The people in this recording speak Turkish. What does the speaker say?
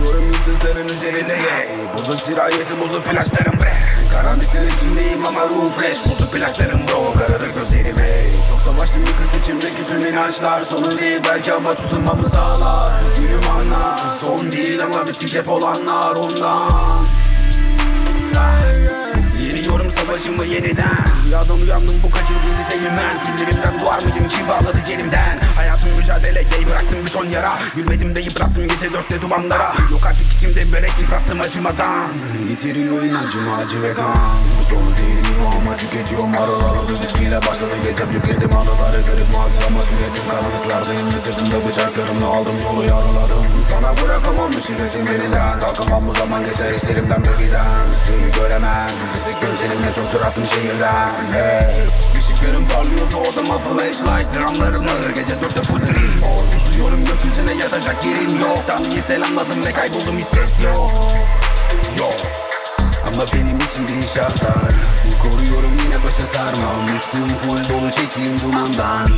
yıldızların üzerinde. Yeah. Bozuk sirayetim uzun flashlarım bre Karanlıklar içindeyim ama ruhum fresh. Bozuk plaklarım bro kararır gözlerim. Hey Çok savaştım yıkık içimdeki tüm inançlar. Sonu değil belki ama tutunmamı sağlar. Günüm anlar Son değil ama bitik hep olanlar ondan. Yeniyorum savaşımı yeniden. Rüyadan uyandım bu kaçıncıydı senin ben Küllerimden doğar mıyım ki bağladı Hayatım mücadele gay bıraktım bir ton yara. Gülmedim de yıprattım gece dörtte dumanlara. Yok artık içimde börek yıprattım acımadan. Yitiriyor inancım acı ve kan Bu sonu değil gibi ama tüketiyorum aralarla bir viskiyle başladı gecem Yükledim anıları garip muazzam ama süretim. Karanlıklardayım ve sırtımda bıçaklarımla aldım yolu yaraladım. Sana bırakamam müşiretim elinden. Kalkamam bu zaman geçer hislerimden bölgeden Seni göremem. Kısık gözlerimle çoktur attım şehirden. Hey Işıklarım parlıyor doğduma flashlight Dramlarım ağır gece dörtte full dream. Uzuyorum gökyüzüne yatacak yerim yok. Tanrı'yı selamladım ve kayboldum hiç ses yok. Yok. Ama benim için değil şartlar. Koruyorum yine başa sarmam. Üstüm full dolu çektiğim dumandan